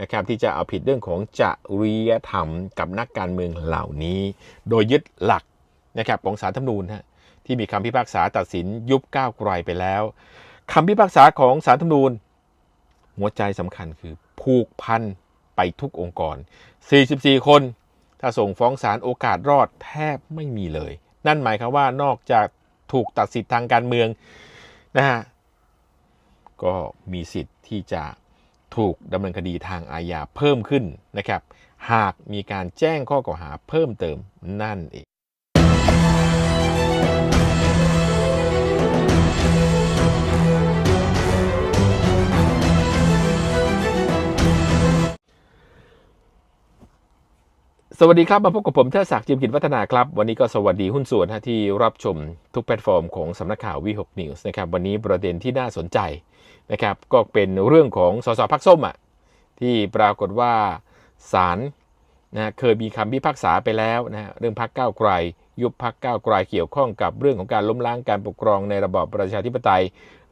นะครับที่จะเอาผิดเรื่องของจริยธรรมกับนักการเมืองเหล่านี้ โดยยึดหลักนะครับของสารธรรมนูญฮะที่มีคำพิพากษาตัดสินยุบก้าวไกลไปแล้วคำพิพากษาของสารธรรมนูญ หัวใจสำคัญคือผูกพันไปทุกองค์กร 44 คน ถ้าส่งฟ้องศาลโอกาสรอดแทบไม่มีเลย นั่นหมายความว่านอกจากถูกตัดสิทธิ์ทางการเมืองนะฮะก็มีสิทธิ์ที่จะ ถูกดำเนินคดีทางอาญาเพิ่มขึ้นนะครับ หากมีการแจ้งข้อกล่าวหาเพิ่มเติมนั่นเอง สวัสดีครับ มาพบกับผมเทศศักดิ์จิมกิจวัฒนาครับ วันนี้ก็สวัสดีหุ้นส่วนที่รับชมทุกแพลตฟอร์มของสำนักข่าววีหกนิวส์นะครับวันนี้ประเด็นที่น่าสนใจนะครับก็เป็นเรื่องของสสพักส้มอะที่ปรากฏว่าศาลนะเคยมีคำพิพากษาไปแล้วนะฮะเรื่องพักก้าวไกล ยุบพักก้าวไกลเกี่ยวข้องกับเรื่องของการล้มล้างการปกครองในระบอบประชาธิปไตย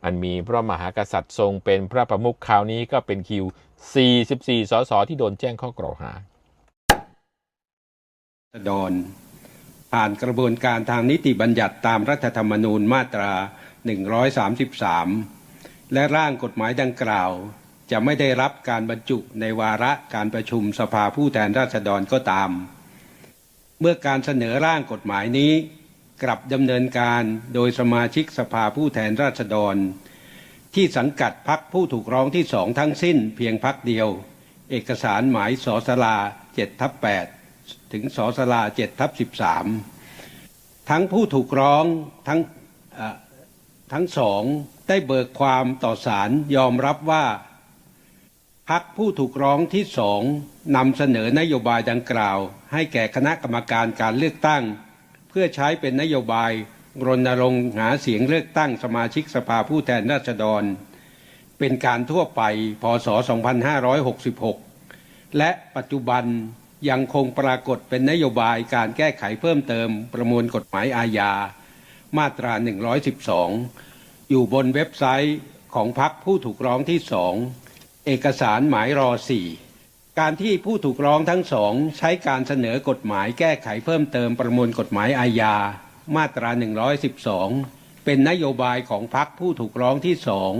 อันมีพระมหากษัตริย์ทรงเป็นพระประมุขคราวนี้ก็เป็นคิว 44 สสที่โดนแจ้งข้อกล่าวหา ราษฎรผ่านกระบวนการทางนิติบัญญัติตามรัฐธรรมนูญมาตรา 133 และร่างกฎหมายดังกล่าว จะไม่ได้รับการบรรจุในวาระการประชุมสภาผู้แทนราษฎรก็ตาม เมื่อการเสนอร่างกฎหมายนี้ กลับดำเนินการโดยสมาชิกสภาผู้แทนราษฎร ที่สังกัดพักผู้ถูกร้องที่สองทั้งสิ้นเพียงพักเดียว เอกสารหมายสอสลา7ทับ8 ถึงสอสลา7ทับ13ทั้งผู้ถูกร้องทั้งทั้งสองได้เบิกความต่อศาลยอมรับว่าพักผู้ถูกร้องที่สองนำเสนอนโยบายดังกล่าว ให้แก่คณะกรรมการการเลือกตั้ง เพื่อใช้เป็นนโยบายรณรงค์หาเสียงเลือกตั้งสมาชิกสภาผู้แทนราษฎร เป็นการทั่วไปพศ 2566 และปัจจุบัน ยังคงปรากฏเป็นนโยบายการแก้ไขเพิ่มเติมประมวลกฎหมายอาญา มาตรา 112 อยู่บนเว็บไซต์ของพรรคผู้ถูกร้องที่สองเอกสารหมายรอ4การที่ผู้ถูกร้องทั้งสองใช้การเสนอกฎหมายแก้ไขเพิ่มเติมประมวลกฎหมายอาญา มาตรา 112 เป็นนโยบายของพรรคผู้ถูกร้องที่สอง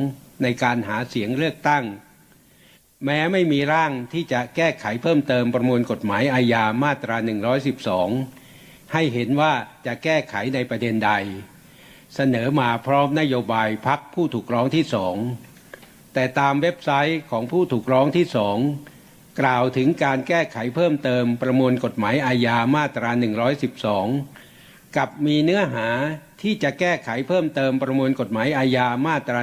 ในการหาเสียงเลือกตั้ง แม้ไม่มีร่างที่จะแก้ไขเพิ่มเติมประมวลกฎหมายอาญามาตรา 112 ให้เห็นว่าจะแก้ไขในประเด็นใด เสนอมาพร้อมนโยบายพักผู้ถูกร้องที่สองแต่ตามเว็บไซต์ของผู้ถูกร้องที่สองกล่าวถึงการแก้ไขเพิ่มเติมประมวลกฎหมายอาญามาตรา 112 กับมีเนื้อหาที่จะแก้ไขเพิ่มเติมประมวลกฎหมายอาญามาตรา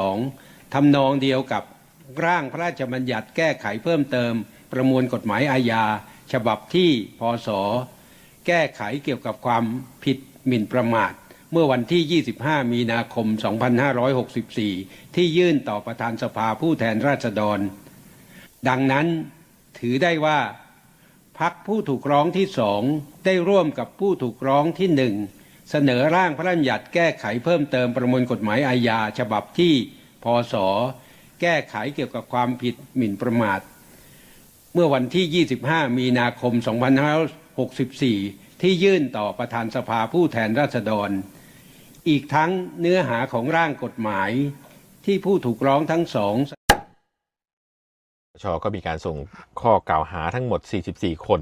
112 ทำนองเดียวกับ ร่างพระราชบัญญัติแก้ไขเพิ่มเติม ประมวลกฎหมายอาญา ฉบับที่พศแก้ไขเกี่ยวกับความผิดหมิ่นประมาท เมื่อวันที่ 25 มีนาคม 2564 ที่ยื่นต่อประธานสภาผู้แทนราษฎร ดังนั้นถือได้ว่าพักผู้ถูกร้องที่สองได้ร่วมกับผู้ถูกร้องที่หนึ่งเสนอร่างพระราชบัญญัติแก้ไขเพิ่มเติมประมวลกฎหมายอาญาฉบับที่พศ แก้ไขเกี่ยวกับความผิดหมิ่นประมาท เมื่อวันที่ 25 มีนาคม 2564 ที่ยื่นต่อประธานสภาผู้แทนราษฎร อีกทั้งเนื้อหาของร่างกฎหมายที่ผู้ถูกร้องทั้งสองชก็มีการส่งข้อกล่าวหาทั้งหมด 44 คน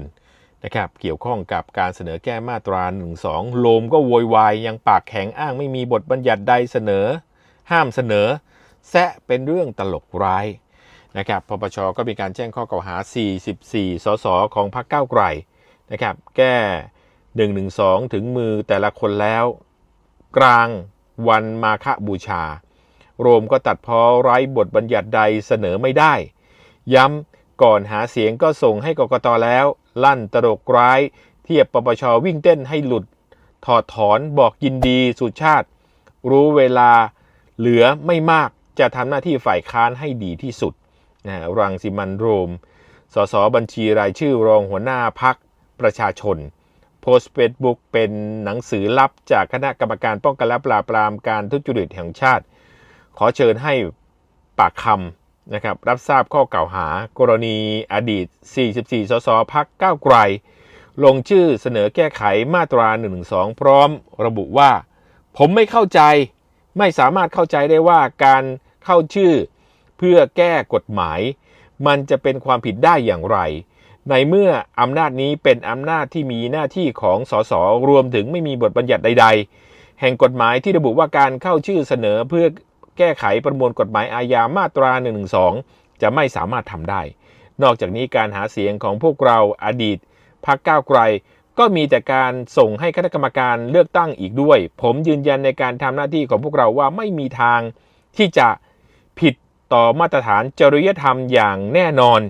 นะครับเกี่ยวข้องกับการเสนอแก้มาตรา12โลมก็โวยวายยังปากแข็งอ้างไม่มีบทบัญญัติใดเสนอ ห้ามเสนอ แซะเป็นเรื่องตลกร้ายนะครับปปชก็มีการแจ้งข้อกล่าวหา 44 สส ของพรรคก้าวไกลนะครับ แก้ 112 ถึงมือแต่ละคนแล้ว กลางวันมาฆบูชา โรมก็ตัดพ้อไร้บทบัญญัติใดเสนอไม่ได้ ย้ำก่อนหาเสียงก็ส่งให้กกตแล้ว ลั่นตลกร้าย เทียบปปชวิ่งเต้นให้หลุด ถอดถอนบอกยินดีสุชาติ รู้เวลาเหลือไม่มาก จะทำหน้าที่ฝ่ายค้านให้ดีที่สุดนะรังสิมันโรม สสบัญชีรายชื่อรองหัวหน้าพักประชาชน โพสต์เฟซบุ๊กเป็นหนังสือลับจากคณะกรรมการป้องกันและปราบปรามการทุจริตแห่งชาติ ขอเชิญให้ปากคำนะครับรับทราบข้อกล่าวหา กรณีอดีต 44 สสพักก้าวไกล ลงชื่อเสนอแก้ไขมาตรา112 พร้อมระบุว่า ผมไม่เข้าใจ ไม่สามารถเข้าใจได้ว่าการเข้าชื่อเพื่อแก้กฎหมาย มันจะเป็นความผิดได้อย่างไร ในเมื่ออำนาจนี้เป็นอำนาจที่มีหน้าที่ของสสรวมถึงไม่มีบทบัญญัติใด ๆ แห่งกฎหมายที่ระบุว่าการเข้าชื่อเสนอเพื่อแก้ไขประมวลกฎหมายอาญามาตรา 112 จะไม่สามารถทำได้ นอกจากนี้การหาเสียงของพวกเราอดีตพักก้าวไกล ก็มีแต่การส่งให้คณะกรรมการเลือกตั้งอีกด้วย ผมยืนยันในการทำหน้าที่ของพวกเราว่าไม่มีทางที่จะผิดต่อมาตรฐานจริยธรรมอย่างแน่นอน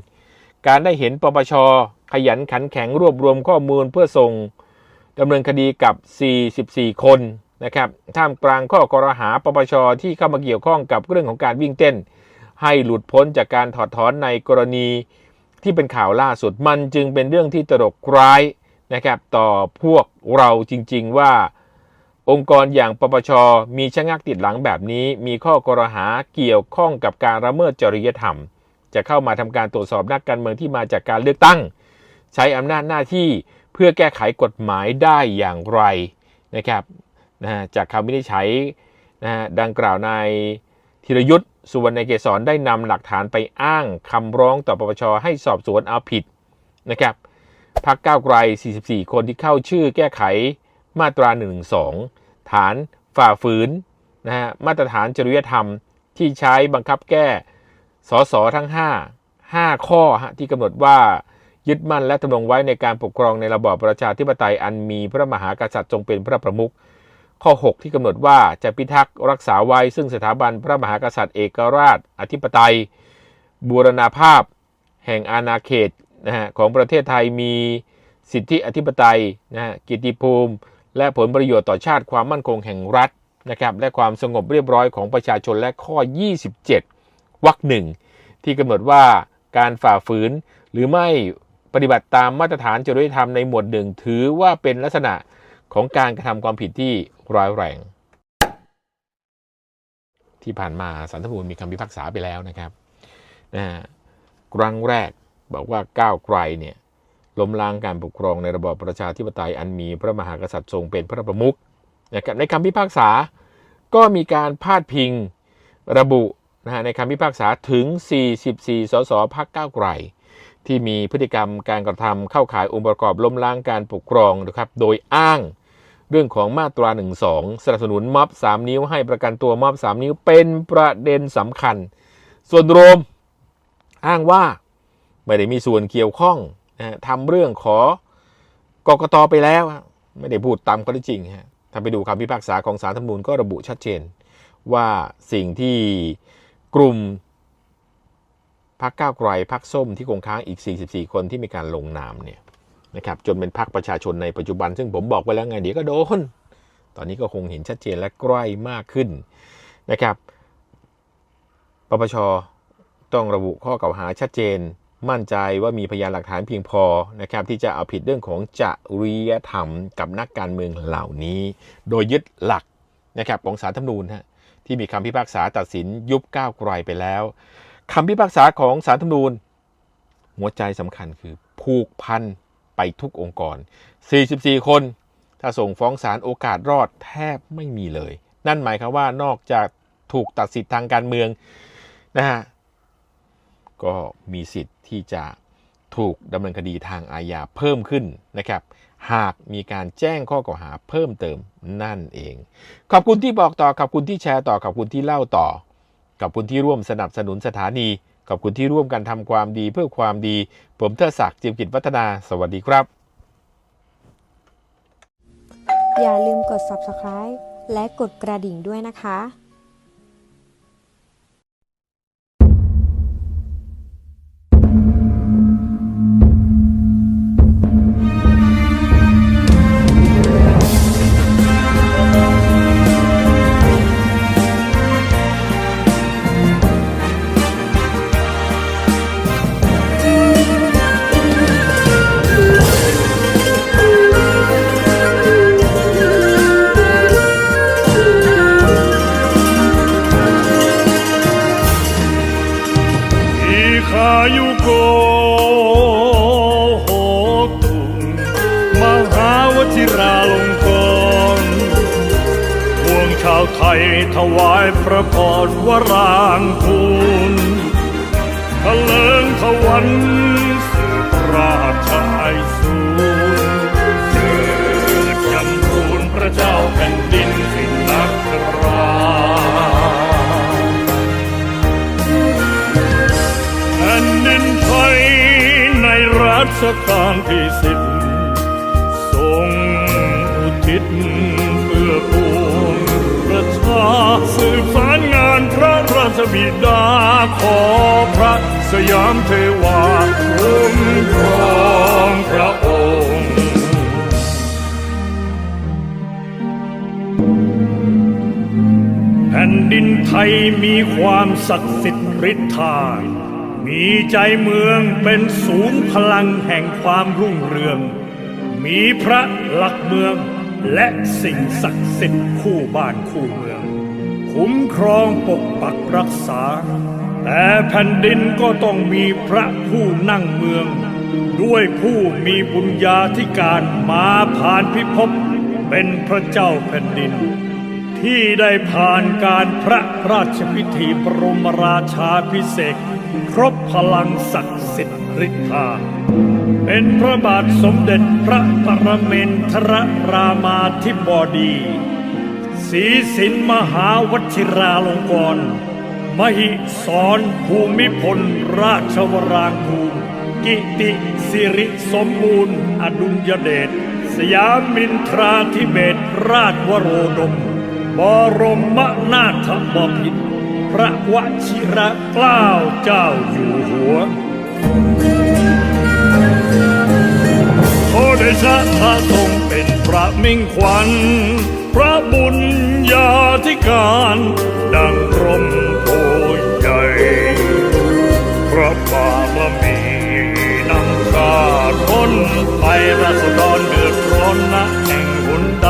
การได้เห็นปปช ขยันขันแข็งรวบรวมข้อมูลเพื่อส่งดำเนินคดีกับ 44 คนนะครับท่ามกลางข้อกรหาปปช ที่เข้ามาเกี่ยวข้องกับเรื่องของการวิ่งเต้น ให้หลุดพ้นจากการถอดถอนในกรณีที่เป็นข่าวล่าสุดมันจึงเป็นเรื่องที่ตลกร้าย นะครับต่อพวกเราจริง ๆ ว่า องค์กรอย่างปปช มีชะงักติดหลังแบบนี้ มีข้อกรหาเกี่ยวข้องกับการละเมิดจริยธรรม จะเข้ามาทำการตรวจสอบนักการเมืองที่มาจากการเลือกตั้ง ใช้อำนาจหน้าที่เพื่อแก้ไขกฎหมายได้อย่างไรนะครับนะจากคำวินิจฉัยนะฮะดังกล่าวนายธีรยุทธ์สุวรรณเกษรได้นำหลักฐานไปอ้างคำร้องต่อปปชให้สอบสวนเอาผิดนะครับ พักก้าวไกล 44 คนที่เข้าชื่อแก้ไขมาตรา112ฐานฝ่าฝืนนะฮะมาตรฐานจริยธรรมที่ใช้บังคับแก้สสทั้ง 5 5 ข้อฮะที่กำหนดว่ายึดมั่นและดำรงไว้ในการปกครองในระบอบประชาธิปไตยอันมีพระมหากษัตริย์ทรงเป็นพระประมุขข้อ 6 ที่กำหนดว่าจะพิทักษ์รักษาไว้ซึ่งสถาบันพระมหากษัตริย์เอกราช อธิปไตย บูรณาภาพ แห่งอาณาเขต นะฮะของประเทศไทยมีสิทธิอธิปไตยนะฮะกิตติภูมิ และผลประโยชน์ต่อชาติความมั่นคงแห่งรัฐนะครับและความสงบเรียบร้อยของประชาชนและข้อ 27 วรรคหนึ่งที่กำหนดว่าการฝ่าฝืนหรือไม่ปฏิบัติตามมาตรฐานจริยธรรมในหมวดหนึ่งถือว่าเป็นลักษณะของการกระทำความผิดที่ร้ายแรง ที่ผ่านมาสารรัฐธรมนูญมีคำพิพากษาไปแล้วนะครับนะครั้งแรก บอกว่าก้าวไกลเนี่ยล้มล้างการปกครองในระบอบประชาธิปไตยอันมีพระมหากษัตริย์ทรงเป็นพระประมุขนะครับในคำพิพากษาก็มีการพาดพิงระบุนะฮะในคำพิพากษาถึง 44 สสพักก้าวไกล ที่มีพฤติกรรมการกระทำเข้าข่ายองค์ประกอบล้มล้างการปกครองนะครับโดยอ้างเรื่องของมาตรา 12 สนับสนุนม็อบ 3 นิ้วให้ประกันตัวม็อบ 3 นิ้วเป็นประเด็นสำคัญ ส่วนโรมอ้างว่า ไม่ได้มีส่วนเกี่ยวข้องนะทำเรื่องขอกกตไปแล้ว ไม่ได้พูดตามข้อเท็จจริงฮะถ้าไปดูคำพิพากษาของศาลธรรมนูญก็ระบุชัดเจน ว่าสิ่งที่กลุ่มพักก้าวไกลพักส้มที่คงค้างอีก 44 คนที่มีการลงนามเนี่ยนะครับจนเป็นพักประชาชนในปัจจุบัน ซึ่งผมบอกไปแล้วไงเดี๋ยวก็โดน ตอนนี้ก็คงเห็นชัดเจนและใกล้มากขึ้นนะครับปปชต้องระบุข้อกล่าวหาชัดเจน มั่นใจว่ามีพยานหลักฐานเพียงพอนะครับที่จะเอาผิดเรื่องของจริยธรรมกับนักการเมืองเหล่านี้ โดยยึดหลักนะครับของศาลธรรมนูญฮะที่มีคำพิพากษาตัดสินยุบก้าวไกลไปแล้วคำพิพากษาของศาลธรรมนูญ หัวใจสำคัญคือผูกพันไปทุกองค์กร 44 คน ถ้าส่งฟ้องศาลโอกาสรอดแทบไม่มีเลย นั่นหมายความว่านอกจากถูกตัดสิทธิ์ทางการเมืองนะฮะ ก็มีสิทธิ์ที่จะถูกดำเนินคดีทางอาญาเพิ่มขึ้นนะครับ หากมีการแจ้งข้อกล่าวหาเพิ่มเติมนั่นเอง ขอบคุณที่บอกต่อ ขอบคุณที่แชร์ต่อ ขอบคุณที่เล่าต่อ ขอบคุณที่ร่วมสนับสนุนสถานี ขอบคุณที่ร่วมกันทำความดีเพื่อความดี ผมเทอศักดิ์จิมกิจวัฒนา สวัสดีครับ อย่าลืมกด subscribe และกดกระดิ่งด้วยนะคะ ชิราลงกรพวงชาวไทยถวายพระพรวรางคูลทะเลิงทวันสืบราชไอสูรเจิดจำรูนพระเจ้าแผ่นดินสินักราแผ่นดินไทยในรัชกาลที่สิบ อุทิศเพื่อปวงประชาสืบสารงานพระราชบิดาขอพระสยามเทวาคุ้มครองพระองค์แผ่นดินไทยมีความศักดิ์สิทธิ์ฤทธามีใจเมืองเป็นศูนย์พลังแห่งความรุ่งเรือง มีพระหลักเมือง และสิ่งศักดิ์สิทธิ์คู่บ้านคู่เมือง คุ้มครองปกปักรักษา แต่แผ่นดินก็ต้องมีพระผู้นั่งเมือง ด้วยผู้มีบุญญาธิการมาผ่านพิภพเป็นพระเจ้าแผ่นดิน ที่ได้ผ่านการพระราชพิธีบรมราชาพิเศษครบพลังศักดิ์สิทธิ์ฤทธา เป็นพระบาทสมเด็จพระปรเมนทรรามาธิบดีศรีสินมหาวชิราลงกรณ์มหิสรภูมิพลราชวรางคูลกิติสิริสมบูรณ์ อดุลยเดชสยามินทราธิเบศราชวโรดม บรมนาถบพิตรพระวชิระเกล้าเจ้าอยู่หัวโอเดชะพระทรงเป็นพระมิ่งขวัญ พระบุญญาธิการ ดังกรมโพใหญ่พระบารมีนำข้าพ้นไปราษฎรเดือดร้อนนะแห่งหนใด